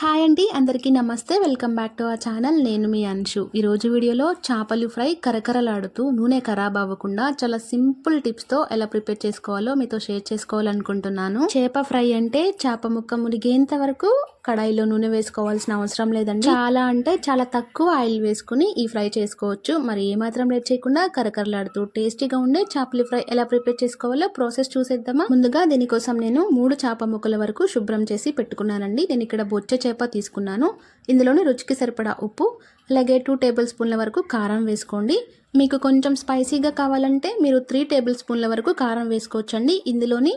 Hi అండి అందరికీ నమస్తే. వెల్కమ్ బ్యాక్ టు ఆ ఛానల్. నేను మీ అంశు. ఈరోజు వీడియోలో చేపలు ఫ్రై కరకరలాడుతూ నూనె ఖరాబ్ అవ్వకుండా చాలా సింపుల్ టిప్స్తో ఎలా ప్రిపేర్ చేసుకోవాలో మీతో షేర్ చేసుకోవాలనుకుంటున్నాను. చేప ఫ్రై అంటే చేప ముక్క మునిగేంత వరకు కడాయిలో నూనె వేసుకోవాల్సిన అవసరం లేదండి. చాలా అంటే చాలా తక్కువ ఆయిల్ వేసుకుని ఈ ఫ్రై చేసుకోవచ్చు. మరి ఏమాత్రం లేట్ చేయకుండా కరకరలాడుతూ టేస్టీగా ఉండే చేపల ఫ్రై ఎలా ప్రిపేర్ చేసుకోవాలో ప్రాసెస్ చూసేద్దామా? ముందుగా దీనికోసం నేను మూడు చేప ముక్కల వరకు శుభ్రం చేసి పెట్టుకున్నానండి. నేను ఇక్కడ బొచ్చ చేప తీసుకున్నాను. ఇందులోనే రుచికి సరిపడా ఉప్పు అలాగే టూ టేబుల్ స్పూన్ల వరకు కారం వేసుకోండి. మీకు కొంచెం స్పైసీగా కావాలంటే మీరు త్రీ టేబుల్ స్పూన్ల వరకు కారం వేసుకోవచ్చండి. ఇందులోని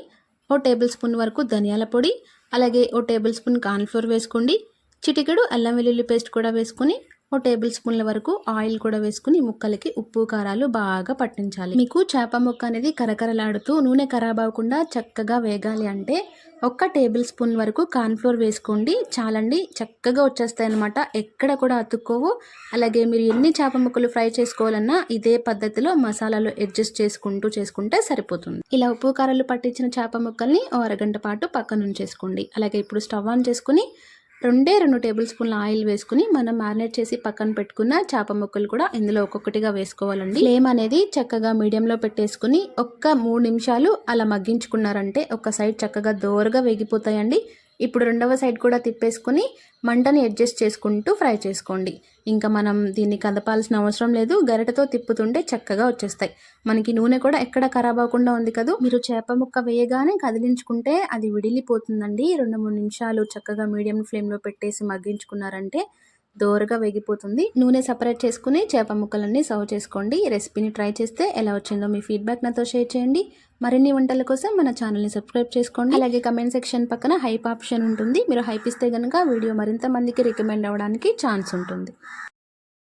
ఓ టేబుల్ స్పూన్ వరకు ధనియాల పొడి అలాగే ఓ టేబుల్ స్పూన్ కార్న్ఫ్లోర్ వేసుకోండి. చిటికెడు అల్లం వెల్లుల్లి పేస్ట్ కూడా వేసుకొని ఓ టేబుల్ స్పూన్ల వరకు ఆయిల్ కూడా వేసుకుని ముక్కలకి ఉప్పు కారాలు బాగా పట్టించాలి. మీకు చేప ముక్క అనేది కరకరలాడుతూ నూనె ఖరాబ్ అవ్వకుండా చక్కగా వేగాలి అంటే ఒక్క టేబుల్ స్పూన్ వరకు కార్న్ఫ్లోర్ వేసుకోండి. చాలండి చక్కగా వచ్చేస్తాయి అనమాట ఎక్కడ కూడా అతుక్కోవు. అలాగే మీరు ఎన్ని చేప ముక్కలు ఫ్రై చేసుకోవాలన్నా ఇదే పద్ధతిలో మసాలాలు అడ్జస్ట్ చేసుకుంటూ చేసుకుంటే సరిపోతుంది. ఇలా ఉప్పు కారాలు పట్టించిన చేప ముక్కల్ని ఓ అరగంట పాటు పక్కన ఉంచేసుకోండి అలాగే ఇప్పుడు స్టవ్ ఆన్ చేసుకుని రెండే రెండు టేబుల్ స్పూన్ల ఆయిల్ వేసుకుని మనం మ్యారినేట్ చేసి పక్కన పెట్టుకున్న చేప ముక్కలు కూడా ఇందులో ఒక్కొక్కటిగా వేసుకోవాలండి. ఫ్లేమ్ అనేది చక్కగా మీడియంలో పెట్టేసుకుని ఒక్క మూడు నిమిషాలు అలా మగ్గించుకున్నారంటే ఒక సైడ్ చక్కగా దోరగా వేగిపోతాయండి. ఇప్పుడు రెండవ సైడ్ కూడా తిప్పేసుకుని మంటని అడ్జస్ట్ చేసుకుంటూ ఫ్రై చేసుకోండి. ఇంకా మనం దీన్ని కదపాల్సిన అవసరం లేదు. గరిటతో తిప్పుతుంటే చక్కగా వచ్చేస్తాయి. మనకి నూనె కూడా ఎక్కడ ఖరాబ్ అవ్వకుండా ఉంది కదా? మీరు చేప ముక్క వేయగానే కదిలించుకుంటే అది విడిలిపోతుందండి. రెండు మూడు నిమిషాలు చక్కగా మీడియం ఫ్లేమ్లో పెట్టేసి మగ్గించుకున్నారంటే దోరగా వేగిపోతుంది. నూనె సపరేట్ చేసుకుని చేప ముక్కలన్నీ సర్వ్ చేసుకోండి. రెసిపీని ట్రై చేస్తే ఎలా వచ్చిందో మీ ఫీడ్బ్యాక్ నాతో షేర్ చేయండి. మరిన్ని వంటల కోసం మన ఛానల్ని సబ్స్క్రైబ్ చేసుకోండి. అలాగే కమెంట్ సెక్షన్ పక్కన హైప్ ఆప్షన్ ఉంటుంది. మీరు హైప్ ఇస్తే కనుక వీడియో మరింత మందికి రికమెండ్ అవ్వడానికి ఛాన్స్ ఉంటుంది.